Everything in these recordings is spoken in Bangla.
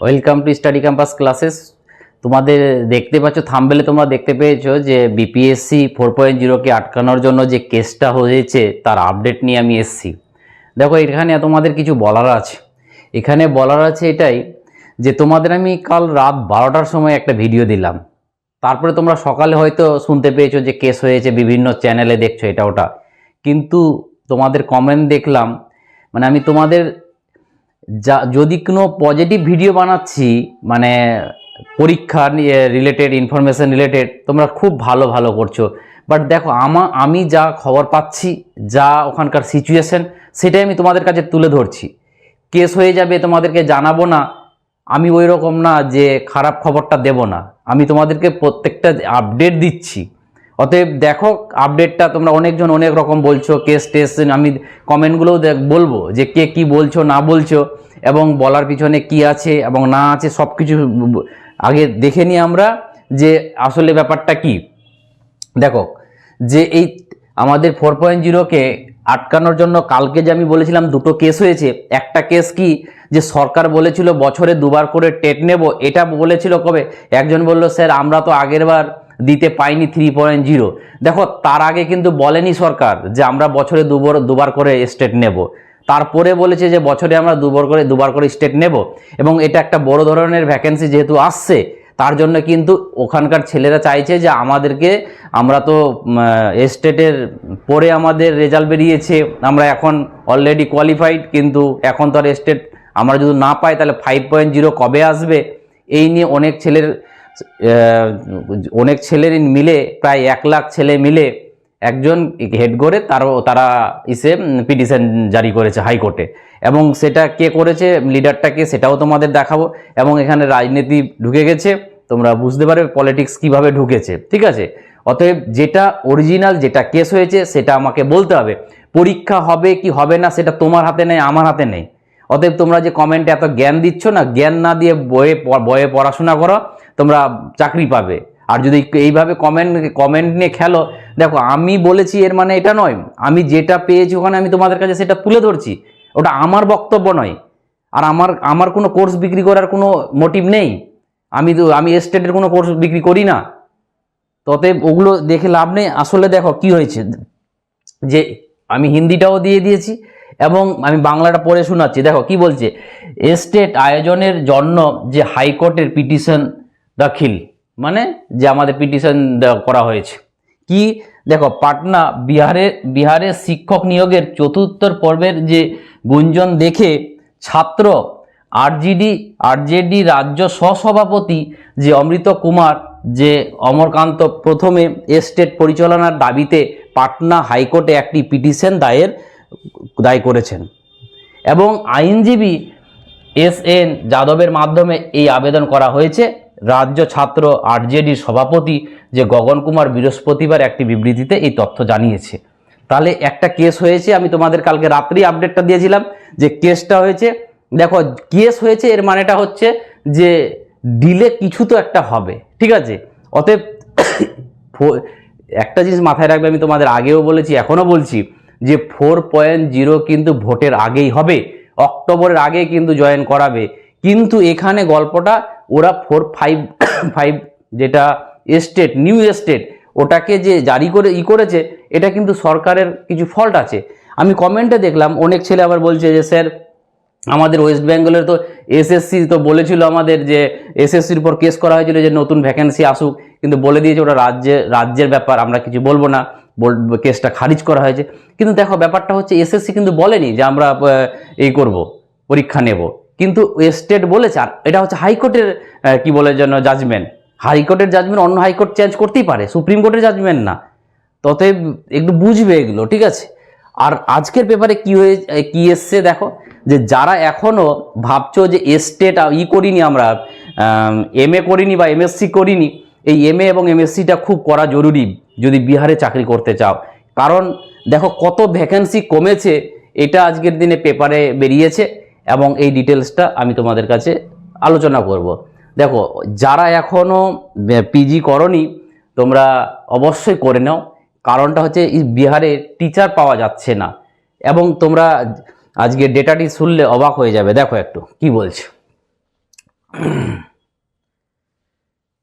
Welcome to study campus classes তোমাদের দেখতে পাচ্ছ থাম্বেলে তোমরা দেখতে পেয়েছ যে বিপিএসসি ফোর পয়েন্ট জিরোকে আটকানোর জন্য যে কেসটা হয়েছে, তার আপডেট নিয়ে আমি এসছি। দেখো, এখানে তোমাদের কিছু বলার আছে। এখানে বলার আছে এটাই যে তোমাদের আমি কাল রাত বারোটার সময় একটা ভিডিও দিলাম। তারপরে তোমরা সকালে হয়তো শুনতে পেয়েছ যে কেস হয়েছে, বিভিন্ন চ্যানেলে দেখছ এটা ওটা। কিন্তু তোমাদের কমেন্ট দেখলাম মানে আমি তোমাদের যা, যদি কোনো পজিটিভ ভিডিও বানাচ্ছি মানে পরীক্ষা রিলেটেড ইনফরমেশন রিলেটেড তোমরা খুব ভালো ভালো করছ। বাট দেখো, আমা, আমি যা খবর পাচ্ছি, যা ওখানকার সিচুয়েশন সেটাই আমি তোমাদের কাছে তুলে ধরছি। কেস হয়ে যাবে, তোমাদেরকে জানাব না। আমি ওই রকম না যে খারাপ খবরটা দেব না। আমি তোমাদেরকে প্রত্যেকটা আপডেট দিচ্ছি। অতএব দেখো আপডেটটা তোমরা অনেকজন অনেক রকম বলছো কেস টেস আমি কমেন্টগুলোও দেখ, বলব যে কে কি বলছো, না বলছো, এবং বলার পিছনে কি আছে এবং না আছে সব কিছু আগে দেখে নিই আমরা যে আসলে ব্যাপারটা কি। দেখো, যে এই আমাদের ফোর পয়েন্ট জিরোকে আটকানোর জন্য কালকে যে আমি বলেছিলাম দুটো কেস হয়েছে, একটা কেস কি যে সরকার বলেছিল বছরে দুবার করে টেট নেব, এটা বলেছিল কবে? একজন বলল, স্যার, আমরা তো আগের বার দিতে পাইনি থ্রি পয়েন্ট জিরো দেখো, তার আগে কিন্তু বলেনি সরকার যে আমরা বছরে দুবার দুবার করে স্টেট নেব। তারপরে বলেছে যে বছরে আমরা দুবার করে দুবার করে স্টেট নেব। এবং এটা একটা বড় ধরনের ভ্যাকেন্সি যেহেতু আসছে, তার জন্য কিন্তু ওখানকার ছেলেরা চাইছে যে আমাদেরকে, আমরা তো স্টেটের পরে আমাদের রেজাল্ট বেরিয়েছে, আমরা এখন অলরেডি কোয়ালিফাইড কিন্তু এখন তো আর স্টেট আমরা যদি না পাই, তাহলে ফাইভ পয়েন্ট জিরো কবে আসবে? এই নিয়ে অনেক ছেলের অনেক ছেলের মিলে, প্রায় এক লাখ ছেলে মিলে একজন হেড করে তারও, তারা ইসে পিটিশন জারি করেছে হাইকোর্টে। এবং সেটা কে করেছে, লিডারটাকে সেটাও তোমাদের দেখাবো। এবং এখানে রাজনীতি ঢুকে গেছে, তোমরা বুঝতে পারবে পলিটিক্স কীভাবে ঢুকেছে, ঠিক আছে? অতএব যেটা অরিজিনাল যেটা কেস হয়েছে, সেটা আমাকে বলতে হবে। পরীক্ষা হবে কি হবে না, সেটা তোমার হাতে নেই, আমার হাতে নেই। অতএব তোমরা যে কমেন্টে এত জ্ঞান দিচ্ছ না, জ্ঞান না দিয়ে বইয়ে প- বইয়ে পড়াশোনা করো। তোমরা চাকরি পাবে। আর যদি এইভাবে কমেন্ট কমেন্ট নিয়ে খেলো, দেখো আমি বলেছি এর মানে এটা নয়। আমি যেটা পেয়েছি ওখানে আমি তোমাদের কাছে সেটা তুলে ধরছি। ওটা আমার বক্তব্য নয়। আর আমার আমার কোনো কোর্স বিক্রি করার কোনো মোটিভ নেই। আমি তো, আমি স্টেটের কোনো কোর্স বিক্রি করি না। ততএব ওগুলো দেখে লাভ নেই। আসলে দেখো কি হয়েছে, যে আমি হিন্দিটাও দিয়ে দিয়েছি এবং আমি বাংলাটা পড়ে শোনাচ্ছি। দেখো কি বলছে এস্টেট আয়োজনের জন্য যে হাইকোর্টের পিটিশন দাখিল মানে যে আমাদের পিটিশন করা হয়েছে। কি? দেখো, পাটনা বিহারে বিহারের শিক্ষক নিয়োগের চতুর্থ পর্বের যে গুঞ্জন দেখে ছাত্র আরজিডি, আরজেডি রাজ্য সহসভাপতি যে অমৃত কুমার, যে অমরকান্ত প্রথমে এস্টেট পরিচালনার দাবিতে পাটনা হাইকোর্টে একটি পিটিশন দায়ের, দায় করেছেন। এবং আইনজীবী এস এন যাদবের মাধ্যমে এই আবেদন করা হয়েছে। রাজ্য ছাত্র আরজেডির সভাপতি যে গগন কুমার বৃহস্পতিবার একটি বিবৃতিতে এই তথ্য জানিয়েছে। তাহলে একটা কেস হয়েছে, আমি তোমাদের কালকে রাত্রি আপডেটটা দিয়েছিলাম যে কেসটা হয়েছে। দেখো, কেস হয়েছে, এর মানেটা হচ্ছে যে ডিলে কিছু তো একটা হবে, ঠিক আছে? অতএব একটা জিনিস মাথায় রাখবে, আমি তোমাদের আগেও বলেছি, এখনও বলছি যে ফোর পয়েন্ট জিরো কিন্তু ভোটের আগেই হবে, অক্টোবরের আগে কিন্তু জয়েন করাবে। কিন্তু এখানে গল্পটা ওরা ফোর ফাইভ ফাইভ যেটা এস্টেট নিউ এস্টেট ওটাকে যে জারি করে, ই করেছে, এটা কিন্তু সরকারের কিছু ফল্ট আছে। আমি কমেন্টে দেখলাম, অনেক ছেলে আবার বলছে যে, স্যার, আমাদের ওয়েস্ট বেঙ্গলের তো এসএসসি তো বলেছিল আমাদের যে, এসএসসির উপর কেস করা হয়েছিল যে, নতুন ভ্যাকেন্সি আসুক। কিন্তু বলে দিয়েছে ওটা রাজ্যে, রাজ্যের ব্যাপার, আমরা কিছু বলব না। কেসটা খারিজ করা হয়েছে। কিন্তু দেখো, ব্যাপারটা হচ্ছে, এসএসসি কিন্তু বলেনি যে আমরা এই করব, পরীক্ষা নেব। কিন্তু স্টেট বলেছে, আর এটা হচ্ছে হাইকোর্টের কি বলে যেন জাজমেন্ট হাইকোর্টের জাজমেন্ট অন্য হাইকোর্ট চেঞ্জ করতেই পারে সুপ্রিম কোর্টের জাজমেন্ট না। ততএব একটু বুঝবে এগুলো, ঠিক আছে? আর আজকের পেপারে কি হয়ে কি এসছে দেখো, যে যারা এখনও ভাবছ যে স্টেট ই করিনি আমরা এম এ করিনি বা এমএসসি করিনি, এই এম এ এবং এমএসসিটা খুব করা জরুরি যদি বিহারে চাকরি করতে চাও। কারণ দেখো কত ভ্যাকেন্সি কমেছে, এটা আজকের দিনে পেপারে বেরিয়েছে। এবং এই ডিটেলসটা আমি তোমাদের কাছে আলোচনা করব। দেখো, যারা এখনও পিজি করনি, তোমরা অবশ্যই করে নাও। কারণটা হচ্ছে বিহারে টিচার পাওয়া যাচ্ছে না। এবং তোমরা আজকে ডেটাটি শুনলে অবাক হয়ে যাবে। দেখো একটু, কি বলছে।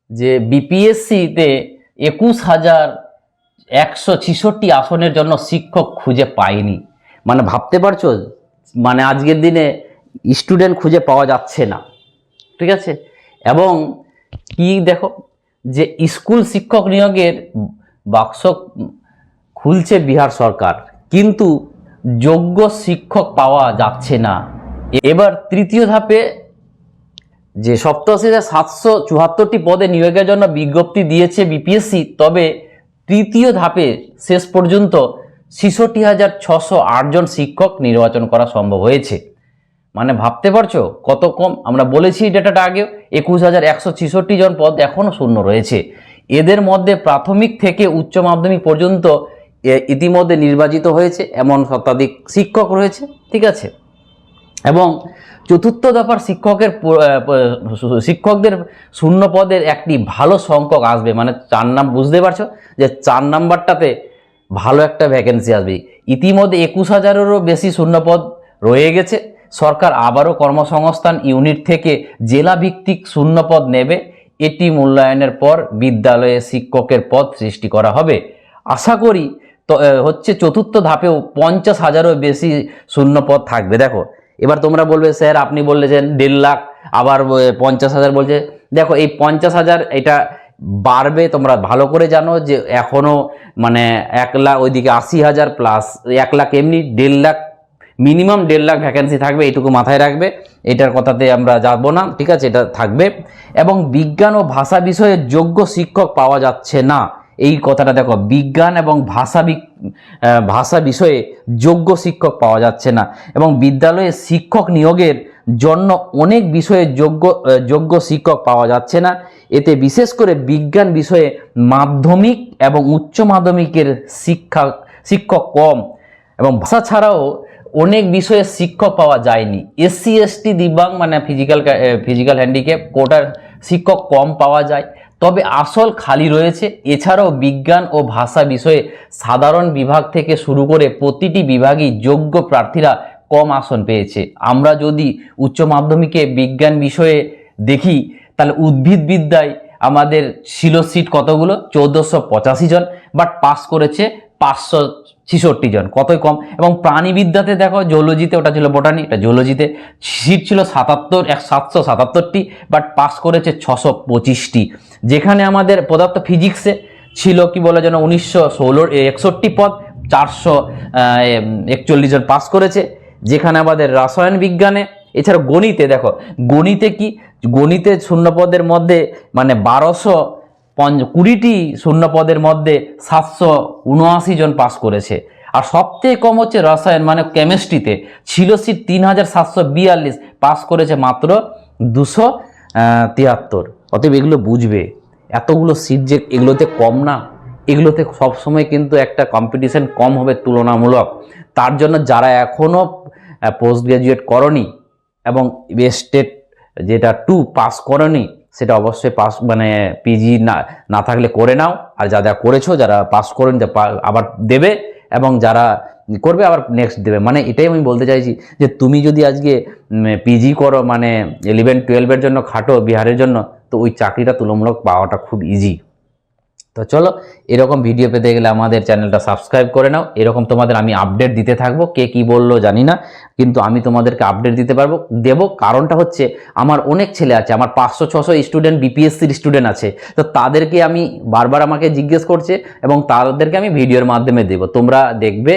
যে বিপিএসসিতে একুশ হাজার একশো ছিষট্টি আসনের জন্য শিক্ষক খুঁজে পায়নি মানে ভাবতে পারছ? মানে আজকের দিনে স্টুডেন্ট খুঁজে পাওয়া যাচ্ছে না, ঠিক আছে? এবং কি দেখো, যে স্কুল শিক্ষক নিয়োগের বাক্স খুলছে বিহার সরকার, কিন্তু যোগ্য শিক্ষক পাওয়া যাচ্ছে না। এবার তৃতীয় ধাপে যে সপ্তাশি হাজার সাতশো চুয়াত্তরটি পদে নিয়োগের জন্য বিজ্ঞপ্তি দিয়েছে বিপিএসসি, তবে তৃতীয় ধাপে শেষ পর্যন্ত ছেষট্টি হাজার ছশো আটজন শিক্ষক নির্বাচন করা সম্ভব হয়েছে। মানে ভাবতে পারছ? কত কম? আমরা বলেছি ডেটাটা আগেও, একুশ হাজার একশো ছেষট্টি জন পদ এখনও শূন্য রয়েছে। এদের মধ্যে প্রাথমিক থেকে উচ্চ মাধ্যমিক পর্যন্ত ইতিমধ্যে নির্বাচিত হয়েছে, এমন শতাধিক শিক্ষক রয়েছে, ঠিক আছে? এবং চতুর্থ দফার শিক্ষকের শিক্ষকদের শূন্য পদের একটি ভালো সংখ্যক আসবে মানে চার নাম, বুঝতে পারছ? যে চার নাম্বারটাতে ভালো একটা ভ্যাকেন্সি আসবে। ইতিমধ্যে একুশ হাজারেরও বেশি শূন্যপদ রয়ে গেছে সরকার আবারও কর্মসংস্থান ইউনিট থেকে জেলা ভিত্তিক শূন্যপদ নেবে। এটি মূল্যায়নের পর বিদ্যালয়ে শিক্ষকের পদ সৃষ্টি করা হবে। আশা করি হচ্ছে চতুর্থ ধাপেও পঞ্চাশ হাজারও বেশি শূন্যপদ থাকবে। দেখো, এবার তোমরা বলবে, স্যার, আপনি বললেছেন দেড় লাখ। আবার পঞ্চাশ হাজার বলছে। দেখো, এই পঞ্চাশ হাজার এটা বাড়বে, তোমরা ভালো করে জানো যে এখনও মানে এক লাখ, ওইদিকে আশি হাজার প্লাস এক লাখ এমনি দেড় লাখ মিনিমাম দেড় লাখ ভ্যাকেন্সি থাকবে এটুকু মাথায় রাখবে। এটার কথাতে আমরা যাব না, ঠিক আছে? এটা থাকবে। এবং বিজ্ঞান ও ভাষা বিষয়ে যোগ্য শিক্ষক পাওয়া যাচ্ছে না। এই কথাটা দেখো, বিজ্ঞান এবং ভাষা ভাষা বিষয়ে যোগ্য শিক্ষক পাওয়া যাচ্ছে না। এবং বিদ্যালয়ে শিক্ষক নিয়োগের জন্য অনেক বিষয়ে যোগ্য যোগ্য শিক্ষক পাওয়া যাচ্ছে না। এতে বিশেষ করে বিজ্ঞান বিষয়ে মাধ্যমিক এবং উচ্চ মাধ্যমিকের শিক্ষা, শিক্ষক কম। এবং ভাষা ছাড়াও অনেক বিষয়ে শিক্ষক পাওয়া যায়নি। এসসি এসটি দিব্যাং মানে ফিজিক্যাল ফিজিক্যাল হ্যান্ডিক্যাপ কোটার শিক্ষক কম পাওয়া যায়। তবে আসল খালি রয়েছে। এছাড়াও বিজ্ঞান ও ভাষা বিষয়ে সাধারণ বিভাগ থেকে শুরু করে প্রতিটি বিভাগই যোগ্য প্রার্থীরা কম আসন পেয়েছে। আমরা যদি উচ্চ মাধ্যমিকে বিজ্ঞান বিষয়ে দেখি, তাহলে উদ্ভিদবিদ্যায় আমাদের ছিল সিট কতগুলো? চৌদ্দশো পঁচাশি জন বাট পাস করেছে পাঁচশো ছিষট্টি জন, কতই কম? এবং প্রাণীবিদ্যাতে দেখো জুলজিতে ওটা ছিল বোটানি এটা জুলজিতে সিট ছিল সাতাত্তর, এক সাতশো সাতাত্তরটি বাট পাস করেছে ছশো পঁচিশটি। যেখানে আমাদের পদার্থ ফিজিক্সে ছিল কি বলে যেন উনিশশো ষোলো একষট্টি পদ, চারশো একচল্লিশ জন পাস করেছে। যেখানে আমাদের রসায়ন বিজ্ঞানে এছাড়া গণিতে দেখো, গণিতে কি, গণিতে শূন্যপদের মধ্যে মানে বারোশো পঞ্চ কুড়িটি শূন্যপদের মধ্যে সাতশো উনআশি জন পাস করেছে। আর সবথেকে কম হচ্ছে রসায়ন মানে কেমিস্ট্রিতে ছিল সিট তিন হাজার সাতশো বিয়াল্লিশ, পাস করেছে মাত্র দুশো তিয়াত্তর। অতএব এগুলো বুঝবে। এতগুলো সিট যে এগুলোতে কম না, এগুলোতে সবসময় কিন্তু একটা কম্পিটিশন কম হবে তুলনামূলক। তার জন্য যারা এখনও পোস্ট গ্র্যাজুয়েট করনি এবং স্টেট যেটা টু পাস করনি সেটা অবশ্যই পাস মানে পিজি না না থাকলে করে নাও। আর যা যা করেছ, যারা পাস করেন আবার দেবে এবং যারা করবে, আবার নেক্সট দেবে। মানে এটাই আমি বলতে চাইছি যে তুমি যদি আজকে পিজি করো মানে ইলেভেন টুয়েলভের জন্য খাটো, বিহারের জন্য, তো ওই চাকরিটা তুলনামূলক পাওয়াটা খুব ইজি তো চলো, এরকম ভিডিও পেতে গেলে আমাদের চ্যানেলটা সাবস্ক্রাইব করে নাও। এরকম তোমাদের আমি আপডেট দিতে থাকব, কে কি বলল জানি না, কিন্তু আমি তোমাদেরকে আপডেট দিতে পারব। দেবো কারণটা হচ্ছে, আমার অনেক ছেলে আছে, আমার পাঁচশো, ছশো স্টুডেন্ট বিপিএসসির স্টুডেন্ট আছে। তো তাদেরকে আমি বারবার আমাকে জিজ্ঞেস করছে এবং তাদেরকে আমি ভিডিওর মাধ্যমে দেবো। তোমরা দেখবে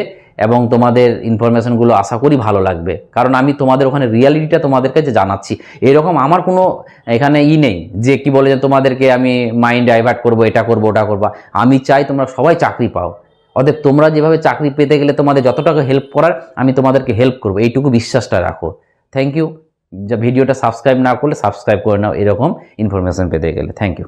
এবং তোমাদের ইনফরমেশনগুলো আশা করি ভালো লাগবে। কারণ আমি তোমাদের ওখানে রিয়ালিটিটা তোমাদের কাছে জানাচ্ছি। এরকম আমার কোনো এখানে ই নেই যে কি বলে যে তোমাদেরকে আমি মাইন্ড ডাইভার্ট করব, এটা করব, ওটা করব। আমি চাই তোমরা সবাই চাকরি পাও। অতএব তোমরা যেভাবে চাকরি পেতে গেলে তোমাদের যতটাকে হেল্প করার, আমি তোমাদেরকে হেল্প করব। এইটুকু বিশ্বাসটা রাখো। থ্যাংক ইউ যা ভিডিওটা সাবস্ক্রাইব না করলে সাবস্ক্রাইব করে নাও। এরকম ইনফরমেশন পেতে গেলে। Thank you